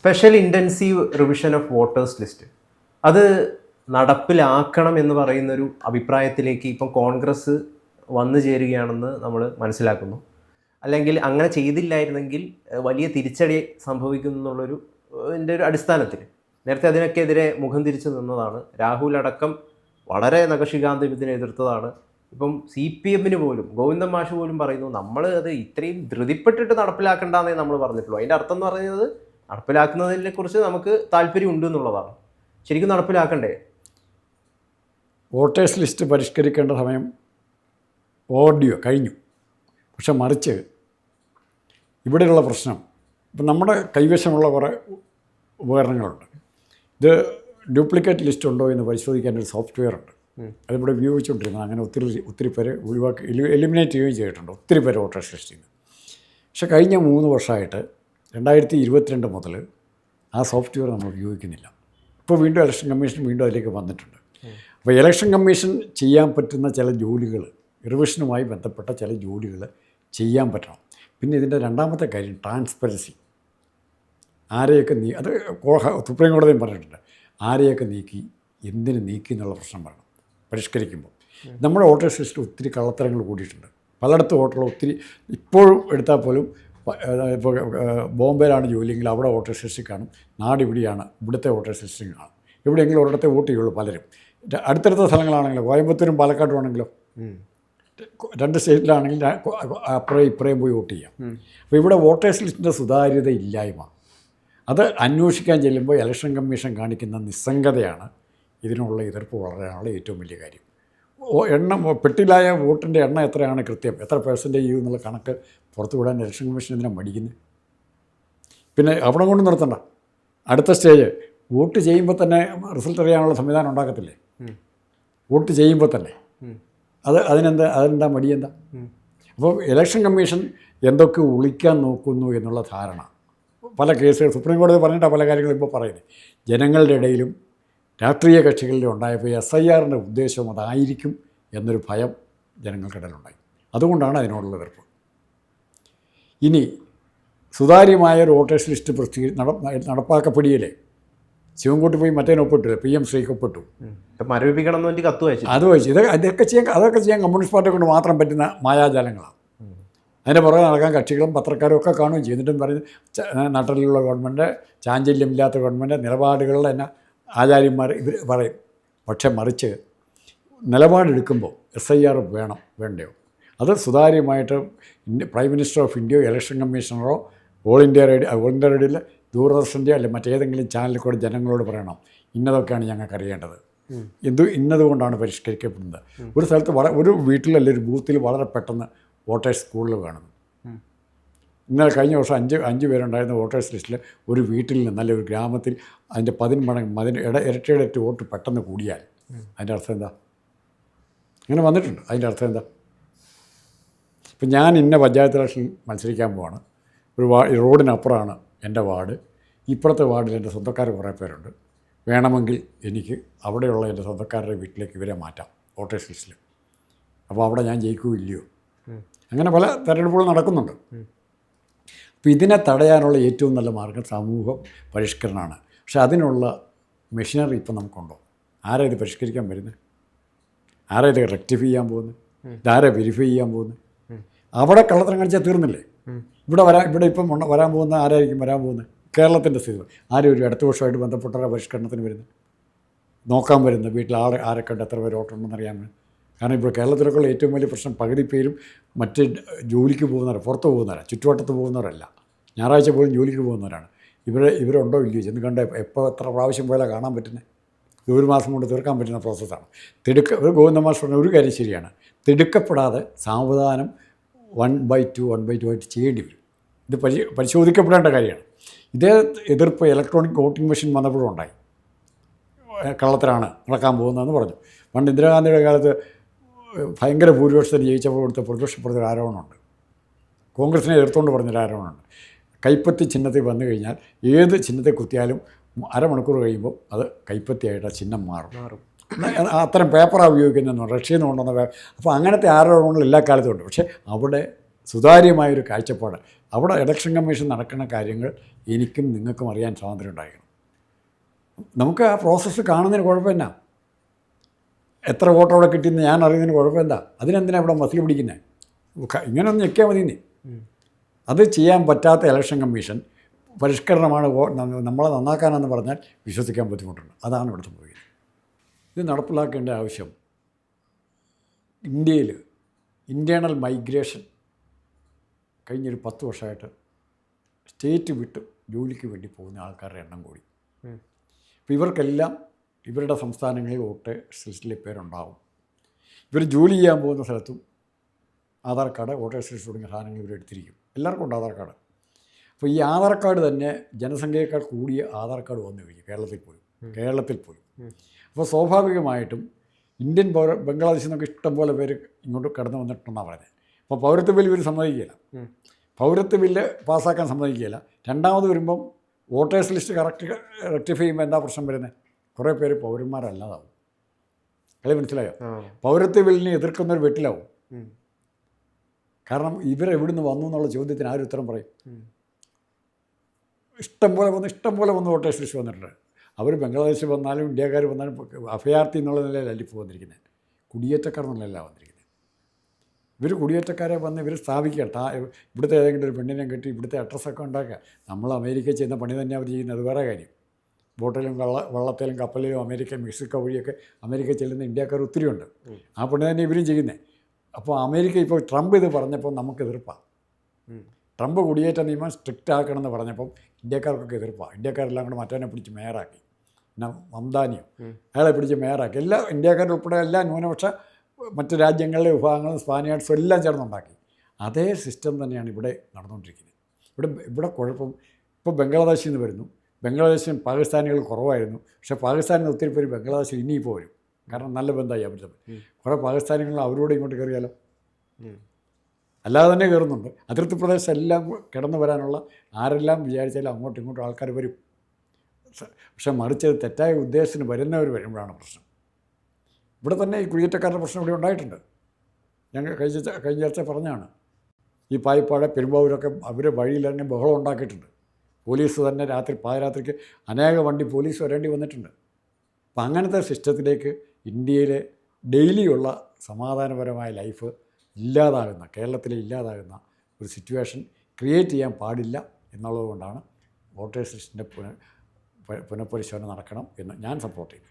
Special intensive revision of voters list അത് നടപ്പിലാക്കണം എന്ന് പറയുന്നൊരു അഭിപ്രായത്തിലേക്ക് ഇപ്പം കോൺഗ്രസ് വന്നു ചേരുകയാണെന്ന് നമ്മൾ മനസ്സിലാക്കുന്നു. അല്ലെങ്കിൽ അങ്ങനെ ചെയ്തില്ലായിരുന്നെങ്കിൽ വലിയ തിരിച്ചടി സംഭവിക്കുന്നു എന്നുള്ളൊരു എന്റെ ഒരു അടിസ്ഥാനത്തിൽ. നേരത്തെ അതിനൊക്കെതിരെ മുഖം തിരിച്ചു നിന്നതാണ്. രാഹുൽ അടക്കം വളരെ നഖശികാന്തം ഇതിനെ എതിർത്തതാണ്. ഇപ്പം സി പി എമ്മിന് പോലും ഗോവിന്ദൻ മാഷ് പോലും പറയുന്നു നമ്മൾ അത് ഇത്രയും ധൃതിപ്പെട്ടിട്ട് നടപ്പിലാക്കേണ്ടെന്നേ നമ്മൾ പറഞ്ഞിട്ടുള്ളൂ. അതിന്റെ അർത്ഥം എന്ന് പറയുന്നത് നടപ്പിലാക്കുന്നതിനെ കുറിച്ച് നമുക്ക് താല്പര്യം ഉണ്ട് എന്നുള്ളതാണ് ശരിക്കും നടപ്പിലാക്കണ്ടേ? വോട്ടേഴ്സ് ലിസ്റ്റ് പരിഷ്കരിക്കേണ്ട സമയം ഓഡിയോ കഴിഞ്ഞു. പക്ഷെ മറിച്ച് ഇവിടെയുള്ള പ്രശ്നം ഇപ്പം നമ്മുടെ കൈവശമുള്ള കുറേ ഉപകരണങ്ങളുണ്ട്. ഇത് ഡ്യൂപ്ലിക്കേറ്റ് ലിസ്റ്റ് ഉണ്ടോ എന്ന് പരിശോധിക്കാൻ ഒരു സോഫ്റ്റ്വെയർ ഉണ്ട്. അതിവിടെ ഉപയോഗിച്ചുകൊണ്ടിരുന്നത് അങ്ങനെ ഒത്തിരി ഒത്തിരി പേര് ഒഴിവാക്കി എലി- എലിമിനേറ്റ് ചെയ്യുകയും ചെയ്തിട്ടുണ്ട് ഒത്തിരി പേര് വോട്ടേഴ്സ് ലിസ്റ്റിൽ നിന്ന്. പക്ഷെ കഴിഞ്ഞ മൂന്ന് വർഷമായിട്ട് രണ്ടായിരത്തി ഇരുപത്തിരണ്ട് മുതൽ ആ സോഫ്റ്റ്വെയർ നമ്മൾ ഉപയോഗിക്കുന്നില്ല. ഇപ്പോൾ വീണ്ടും ഇലക്ഷൻ കമ്മീഷൻ വീണ്ടും അതിലേക്ക് വന്നിട്ടുണ്ട്. അപ്പോൾ ഇലക്ഷൻ കമ്മീഷൻ ചെയ്യാൻ പറ്റുന്ന ചില ജോലികൾ റിവിഷനുമായി ബന്ധപ്പെട്ട ചില ജോലികൾ ചെയ്യാൻ പറ്റണം. പിന്നെ ഇതിന്റെ രണ്ടാമത്തെ കാര്യം ട്രാൻസ്പെറൻസി. ആരെയൊക്കെ നീ അത് സുപ്രീം കോടതിയും പറഞ്ഞിട്ടുണ്ട്. ആരെയൊക്കെ നീക്കി എന്തിന് നീക്കി എന്നുള്ള പ്രശ്നം വരണം പരിഷ്കരിക്കുമ്പോൾ. നമ്മുടെ വോട്ടേഴ്സ് ലിസ്റ്റിൽ ഒത്തിരി കള്ളത്തരങ്ങൾ കൂടിയിട്ടുണ്ട്. പലയിടത്തും വോട്ടുള്ള ഒത്തിരി ഇപ്പോഴും എടുത്താൽ പോലും ഇപ്പോൾ ബോംബെയിലാണ് ജോലിയെങ്കിൽ അവിടെ വോട്ടർ ലിസ്റ്റിൽ കാണും. നാട് ഇവിടെയാണ് ഇവിടുത്തെ വോട്ടർ ലിസ്റ്റിൽ കാണും. എവിടെയെങ്കിലും ഒരിടത്തെ വോട്ട് ചെയ്യുള്ളൂ പലരും. അടുത്തടുത്ത സ്ഥലങ്ങളാണെങ്കിലോ കോയമ്പത്തൂരും പാലക്കാടും ആണെങ്കിലോ രണ്ട് സ്റ്റേറ്റിലാണെങ്കിൽ അപ്പുറം ഇപ്പുറയും പോയി വോട്ട് ചെയ്യാം. അപ്പോൾ ഇവിടെ വോട്ടേഴ്സ് ലിസ്റ്റിന്റെ സുതാര്യത ഇല്ലായ്മ. അത് അന്വേഷിക്കാൻ ചെല്ലുമ്പോൾ ഇലക്ഷൻ കമ്മീഷൻ കാണിക്കുന്ന നിസ്സംഗതയാണ് ഇതിനുള്ള എതിർപ്പ് വളരാനുള്ള ഏറ്റവും വലിയ കാര്യം. എണ്ണം പെട്ടിലായ വോട്ടിന്റെ എണ്ണം എത്രയാണ് കൃത്യം? എത്ര പെർസെന്റേജ് ചെയ്യും എന്നുള്ള കണക്ക് പുറത്തു വിടാൻ ഇലക്ഷൻ കമ്മീഷൻ എന്തിനാണ് മടിക്കുന്നത് പിന്നെ അവിടെ കൊണ്ട് നിർത്തണ്ട. അടുത്ത സ്റ്റേജ് വോട്ട് ചെയ്യുമ്പോൾ തന്നെ റിസൾട്ട് അറിയാനുള്ള സംവിധാനം ഉണ്ടാക്കത്തില്ലേ? വോട്ട് ചെയ്യുമ്പോൾ തന്നെ. അത് അതിനെന്താ അതിനെന്താ മടിയെന്താ അപ്പോൾ ഇലക്ഷൻ കമ്മീഷൻ എന്തൊക്കെ ഒളിക്കാൻ നോക്കുന്നു എന്നുള്ള ധാരണ. പല കേസുകൾ സുപ്രീം കോടതി പറഞ്ഞിട്ടാണ് പല കാര്യങ്ങളും ഇപ്പോൾ പറയുന്നത് ജനങ്ങളുടെ ഇടയിലും രാഷ്ട്രീയ കക്ഷികളിലും ഉണ്ടായപ്പോൾ എസ് ഐ ആറിന്റെ ഉദ്ദേശം അതായിരിക്കും എന്നൊരു ഭയം ജനങ്ങൾക്കിടയിലുണ്ടായി. അതുകൊണ്ടാണ് അതിനോടുള്ള എതിർപ്പ് ഇനി സുതാര്യമായ ഒരു വോട്ടേഴ്സ് ലിസ്റ്റ് പ്രസിദ്ധീ നട നടപ്പാക്കപ്പെടുകയില്ലേ ശിവൻകുട്ടി പോയി മറ്റേനെ ഒപ്പിട്ടു പി എം ശ്രീക്ക് ഒപ്പിട്ടു. മരവിപ്പിക്കണം എന്ന് വേണ്ടി കത്ത് വായിച്ചു അത് വെച്ച് ഇത് ഇതൊക്കെ ചെയ്യാൻ അതൊക്കെ ചെയ്യാൻ കമ്മ്യൂണിസ്റ്റ് പാർട്ടിയെ കൊണ്ട് മാത്രം പറ്റുന്ന മായാജാലങ്ങളാണ്. അതിന്റെ പുറകെ നടക്കാൻ കക്ഷികളും പത്രക്കാരും ഒക്കെ കാണുകയും ചെയ്തിട്ടും പറഞ്ഞ് നട്ടലിലുള്ള നാട്ടിലുള്ള ഗവൺമെന്റ് ചാഞ്ചല്യമില്ലാത്ത ഗവൺമെന്റ് നിലപാടുകളിൽ തന്നെ ആചാര്യന്മാർ ഇവർ പറയും. പക്ഷെ മറിച്ച് നിലപാടെടുക്കുമ്പോൾ എസ് ഐ ആർ വേണം വേണ്ടയോ? അത് സുതാര്യമായിട്ട് പ്രൈം മിനിസ്റ്റർ ഓഫ് ഇന്ത്യയോ election കമ്മീഷണറോ All India Radio All India റേഡിയോയിൽ ദൂരദർശന്റെ അല്ലെങ്കിൽ മറ്റേതെങ്കിലും ചാനലിൽ കൂടെ ജനങ്ങളോട് പറയണം. ഇന്നതൊക്കെയാണ് ഞങ്ങൾക്ക് അറിയേണ്ടത്. ഇത് ഇന്നതുകൊണ്ടാണ് പരിഷ്കരിക്കപ്പെടുന്നത്. ഒരു സ്ഥലത്ത് വള ഒരു വീട്ടിലല്ല ഒരു ബൂത്തിൽ വളരെ പെട്ടെന്ന് വോട്ടേഴ്സ് സ്കൂളിൽ വേണം ഇന്നലെ കഴിഞ്ഞ വർഷം അഞ്ച് അഞ്ച് പേരുണ്ടായിരുന്ന വോട്ടേഴ്സ് ലിസ്റ്റിൽ ഒരു വീട്ടിൽ നിന്ന് അല്ലെങ്കിൽ ഒരു ഗ്രാമത്തിൽ അതിന്റെ പതിന് മടങ്ങ് അതിന് ഇട ഇരട്ടിയുടെ ഇരട്ടി വോട്ട് പെട്ടെന്ന് കൂടിയാൽ. അതിന്റെ അർത്ഥം എന്താ? അങ്ങനെ വന്നിട്ടുണ്ട്. അതിന്റെ അർത്ഥം എന്താ? ഇപ്പം ഞാൻ ഇന്ന പഞ്ചായത്ത് ഇലക്ഷൻ മത്സരിക്കാൻ പോവാണ്. ഒരു വാ റോഡിനപ്പുറമാണ് എന്റെ വാർഡ്. ഇപ്പുറത്തെ വാർഡിൽ എന്റെ സ്വന്തക്കാർ കുറേ പേരുണ്ട്. വേണമെങ്കിൽ എനിക്ക് അവിടെയുള്ള എന്റെ സ്വന്തക്കാരുടെ വീട്ടിലേക്ക് ഇവരെ മാറ്റാം വോട്ടേഴ്സ് ലിസ്റ്റിൽ അപ്പോൾ അവിടെ ഞാൻ ജയിക്കുകയോ ഇല്ലയോ? അങ്ങനെ പല തെരഞ്ഞെടുപ്പുകൾ നടക്കുന്നുണ്ട്. അപ്പോൾ ഇതിനെ തടയാനുള്ള ഏറ്റവും നല്ല മാർഗം സമൂഹ പരിഷ്കരണമാണ്. പക്ഷെ അതിനുള്ള മെഷീനറി ഇപ്പം നമുക്കുണ്ടോ? ആരാ ഇത് പരിഷ്കരിക്കാൻ വരുന്നത്? ആരാ ഇത് റെക്ടിഫൈ ചെയ്യാൻ പോകുന്നത്? ഇതാരാ വെരിഫൈ ചെയ്യാൻ പോകുന്നത്? അവിടെ കള്ളത്തരം കാണിച്ചാൽ തീർന്നില്ലേ? ഇവിടെ വരാൻ ഇവിടെ ഇപ്പം വരാൻ പോകുന്ന ആരായിരിക്കും? വരാൻ പോകുന്നത് കേരളത്തിന്റെ സ്ഥിതി. ആരും ഒരു അടുത്ത വർഷമായിട്ട് ബന്ധപ്പെട്ട പരിഷ്കരണത്തിന് വരുന്നത്? നോക്കാൻ വരുന്നത് വീട്ടിൽ ആളെ ആരെ കണ്ട് എത്ര പേര് വോട്ടുണ്ടെന്ന് അറിയാൻ കാരണം ഇപ്പോൾ കേരളത്തിലൊക്കെയുള്ള ഏറ്റവും വലിയ പ്രശ്നം പകുതി പേരും മറ്റ് ജോലിക്ക് പോകുന്നവരാണ് പുറത്ത് പോകുന്നവരാണ് ചുറ്റുവട്ടത്ത് പോകുന്നവരല്ല. ഞായറാഴ്ച പോലും ജോലിക്ക് പോകുന്നവരാണ്. ഇവർ ഇവരുണ്ടോ ഇല്ലയോ? ചെന്ന് കണ്ട എപ്പോൾ എത്ര പ്രാവശ്യം പോയാലും കാണാൻ പറ്റുന്നത് ഇത് ഒരു മാസം കൊണ്ട് തീർക്കാൻ പറ്റുന്ന പ്രോസസ്സാണ് തിടുക്ക ഒരു ഗോവിന്ദ മാഷ് പറഞ്ഞ ഒരു കാര്യം ശരിയാണ്. തിടുക്കപ്പെടാതെ സാവധാനം one by two one by two ആയിട്ട് ചെയ്യേണ്ടി വരും. ഇത് പരി പരിശോധിക്കപ്പെടേണ്ട കാര്യമാണ്. ഇതേ എതിർപ്പ് ഇലക്ട്രോണിക് വോട്ടിംഗ് മെഷീൻ വന്നപ്പോഴും ഉണ്ടായി. കള്ളത്തിലാണ് നടക്കാൻ പോകുന്നതെന്ന് പറഞ്ഞു. പണ്ട് ഇന്ദിരാഗാന്ധിയുടെ കാലത്ത് ഭയങ്കര ഭൂരിപക്ഷത്തിന് ജയിച്ചപ്പോൾ കൊടുത്ത പ്രതിപക്ഷപ്പെടുത്തിയ ആരോപണമുണ്ട്. കോൺഗ്രസിനെ എതിർത്തുകൊണ്ട് പറഞ്ഞൊരു ആരോപണമുണ്ട്. കൈപ്പത്തി ചിഹ്നത്തിൽ വന്നു കഴിഞ്ഞാൽ ഏത് ചിഹ്നത്തെ കുത്തിയാലും അരമണിക്കൂർ കഴിയുമ്പോൾ അത് കൈപ്പത്തിയായിട്ട് ആ ചിഹ്നം മാറും. മാറും. അത്തരം പേപ്പറാണ് ഉപയോഗിക്കുന്നതെന്നോ റഷ്യയിൽ കൊണ്ടുവന്ന പേപ്പർ അപ്പോൾ അങ്ങനത്തെ ആരോപണങ്ങൾ എല്ലാ കാലത്തും ഉണ്ട്. പക്ഷേ അവിടെ സുതാര്യമായൊരു കാഴ്ചപ്പാട് അവിടെ ഇലക്ഷൻ കമ്മീഷൻ നടക്കുന്ന കാര്യങ്ങൾ എനിക്കും നിങ്ങൾക്കും അറിയാൻ സ്വാതന്ത്ര്യം ഉണ്ടായിരിക്കണം. നമുക്ക് ആ പ്രോസസ്സ് കാണുന്നതിന് കുഴപ്പമില്ല. എത്ര വോട്ട് അവിടെ കിട്ടിയെന്ന് ഞാൻ അറിയുന്നതിന് കുഴപ്പമില്ല. അതിനെന്തിനാണ് ഇവിടെ മസിൽ പിടിക്കുന്നത് ഇങ്ങനെ ഒന്ന് ഞെക്കിയാൽ മതി നീ അത് ചെയ്യാൻ പറ്റാത്ത ഇലക്ഷൻ കമ്മീഷൻ പരിഷ്കരണമാണ് നമ്മളെ നന്നാക്കാനെന്ന് പറഞ്ഞാൽ വിശ്വസിക്കാൻ ബുദ്ധിമുട്ടുണ്ട്. അതാണ് ഇവിടെ സംഭവിക്കുന്നത് ഇത് നടപ്പിലാക്കേണ്ട ആവശ്യം ഇന്ത്യയിൽ ഇന്റേണൽ മൈഗ്രേഷൻ കഴിഞ്ഞൊരു പത്ത് വർഷമായിട്ട് സ്റ്റേറ്റ് വിട്ട് ജോലിക്ക് വേണ്ടി പോകുന്ന ആൾക്കാരുടെ എണ്ണം കൂടി. അപ്പോൾ ഇവർക്കെല്ലാം ഇവരുടെ സംസ്ഥാനങ്ങളിൽ വോട്ട് ലിസ്റ്റിലെ പേരുണ്ടാവും. ഇവർ ജോലി ചെയ്യാൻ പോകുന്ന സ്ഥലത്തും ആധാർ കാർഡ് വോട്ടേഴ്സ് ലിസ്റ്റ് തുടങ്ങിയ സാധനങ്ങൾ ഇവർ എടുത്തിരിക്കും. എല്ലാവർക്കും ഉണ്ട് ആധാർ കാർഡ്. അപ്പോൾ ഈ ആധാർ കാർഡ് തന്നെ ജനസംഖ്യയേക്കാൾ കൂടിയ ആധാർ കാർഡ് വന്നു കഴിഞ്ഞു കേരളത്തിൽ പോലും. കേരളത്തിൽ പോലും. അപ്പോൾ സ്വാഭാവികമായിട്ടും ഇന്ത്യൻ പൗര ബംഗ്ലാദേശിൽ നിന്നൊക്കെ ഇഷ്ടം പോലെ പേര് ഇങ്ങോട്ട് കടന്നു വന്നിട്ടുണ്ടെന്നാണ് പറയുന്നത്. അപ്പോൾ പൗരത്വ ബില്ല് ഇവർ സമ്മതിക്കില്ല പൗരത്വ ബില്ല് പാസ്സാക്കാൻ സമ്മതിക്കില്ല രണ്ടാമത് വരുമ്പം വോട്ടേഴ്സ് ലിസ്റ്റ് കറക്റ്റ് റെക്ടിഫൈ ചെയ്യുമ്പോൾ എന്താ പ്രശ്നം വരുന്നത്? കുറേ പേര് പൗരന്മാരല്ലാതാവും. കളി മനസ്സിലായോ? പൗരത്വ ബില്ലിനെ എതിർക്കുന്ന ഒരു വെട്ടിലാവും. ഇവർ കാരണം ഇവരെവിടുന്ന് വന്നു എന്നുള്ള ചോദ്യത്തിന് ആരും ഉത്തരം പറയും. ഇഷ്ടം പോലെ വന്ന് ഇഷ്ടം പോലെ വന്ന് വോട്ടേഴ്സ് ലിസ്റ്റ് വന്നിട്ടുണ്ട്. അവർ ബംഗ്ലാദേശിൽ വന്നാലും ഇന്ത്യക്കാർ വന്നാലും അഭയാർത്ഥി എന്നുള്ള നിലയിലല്ല ഇപ്പോൾ വന്നിരിക്കുന്നത് കുടിയേറ്റക്കാർ എന്നുള്ളതല്ല വന്നിരിക്കുന്നത് ഇവർ കുടിയേറ്റക്കാരെ വന്ന് ഇവർ സ്ഥാപിക്കുക. താ ഇവിടുത്തെ ഏതെങ്കിലും ഒരു പെണ്ണിനെ കെട്ടി ഇവിടുത്തെ അഡ്രസ്സൊക്കെ ഉണ്ടാക്കുക. നമ്മൾ അമേരിക്കയിൽ ചെയ്യുന്ന പണി തന്നെ അവർ ചെയ്യുന്നത്. അത് വേറെ കാര്യം. ബോട്ടിലും വള്ള വള്ളത്തിലും കപ്പലിലും അമേരിക്ക മെക്സിക്കോ വഴിയൊക്കെ അമേരിക്ക ചെല്ലുന്ന ഇന്ത്യക്കാർ ഒത്തിരിയുണ്ട് ആ പണി തന്നെ ഇവരും ചെയ്യുന്നത് അപ്പോൾ അമേരിക്ക ഇപ്പോൾ ട്രംപ് ഇത് പറഞ്ഞപ്പോൾ നമുക്ക് എതിർപ്പാണ്. ട്രംപ് കുടിയേറ്റ നിയമം സ്ട്രിക്റ്റ് ആക്കണമെന്ന് പറഞ്ഞപ്പം ഇന്ത്യക്കാർക്കൊക്കെ എതിർപ്പാണ് ഇന്ത്യക്കാരെല്ലാം കൂടെ മറ്റവനെ പിടിച്ച് മേയറാക്കി. പിന്നെ മംദാനിയും. അയാളെ പിടിച്ച് മേയറാക്കി. എല്ലാ ഇന്ത്യക്കാരുൾപ്പെടെ എല്ലാ ന്യൂനപക്ഷ മറ്റ് രാജ്യങ്ങളിലെ വിഭാഗങ്ങളും സ്പാനിയാർഡ്സും എല്ലാം ചേർന്നുണ്ടാക്കി. അതേ സിസ്റ്റം തന്നെയാണ് ഇവിടെ നടന്നുകൊണ്ടിരിക്കുന്നത്. ഇവിടെ ഇവിടെ കുഴപ്പം ഇപ്പോൾ ബംഗ്ലാദേശിൽ നിന്ന് വരുന്നു. ബംഗ്ലാദേശിൽ പാകിസ്ഥാനികൾ കുറവായിരുന്നു. പക്ഷേ പാകിസ്ഥാനിൽ നിന്ന് ഒത്തിരി പേര് ബംഗ്ലാദേശിൽ ഇനിയിപ്പോൾ വരും. കാരണം നല്ല ബന്ധമായി അവർ തമ്മിൽ. കുറേ പാകിസ്ഥാനികൾ അവരോട് ഇങ്ങോട്ട് കയറിയാലോ. അല്ലാതെ തന്നെ കയറുന്നുണ്ട്. അതിർത്തി പ്രദേശം എല്ലാം കിടന്നു വരാനുള്ള ആരെല്ലാം വിചാരിച്ചാലും അങ്ങോട്ടും ഇങ്ങോട്ടും ആൾക്കാർ വരും. പക്ഷേ മറിച്ച് തെറ്റായ ഉദ്ദേശത്തിന് വരുന്നവർ വരുമ്പോഴാണ് പ്രശ്നം. ഇവിടെ തന്നെ ഈ കുടിയേറ്റക്കാരുടെ പ്രശ്നം ഇവിടെ ഉണ്ടായിട്ടുണ്ട്. ഞങ്ങൾ കഴിഞ്ഞ കഴിഞ്ഞ ആഴ്ച പറഞ്ഞാണ് ഈ പായിപ്പാട് പെരുമ്പാവൂരൊക്കെ അവർ തന്നെ ബഹളം ഉണ്ടാക്കിയിട്ടുണ്ട്. പോലീസ് തന്നെ രാത്രി പാതിരാത്രിക്ക് അനേക വണ്ടി പോലീസ് വരേണ്ടി വന്നിട്ടുണ്ട്. അപ്പം അങ്ങനത്തെ സിസ്റ്റത്തിലേക്ക് ഇന്ത്യയിലെ ഡെയിലിയുള്ള സമാധാനപരമായ ലൈഫ് ഇല്ലാതാകുന്ന കേരളത്തിലെ ഇല്ലാതാകുന്ന ഒരു സിറ്റുവേഷൻ ക്രിയേറ്റ് ചെയ്യാൻ പാടില്ല എന്നുള്ളതുകൊണ്ടാണ് വോട്ടേഴ്സ് ലിസ്റ്റിന്റെ പുന പുനഃപരിശോധന നടക്കണം എന്ന് ഞാൻ സപ്പോർട്ട് ചെയ്യുന്നു.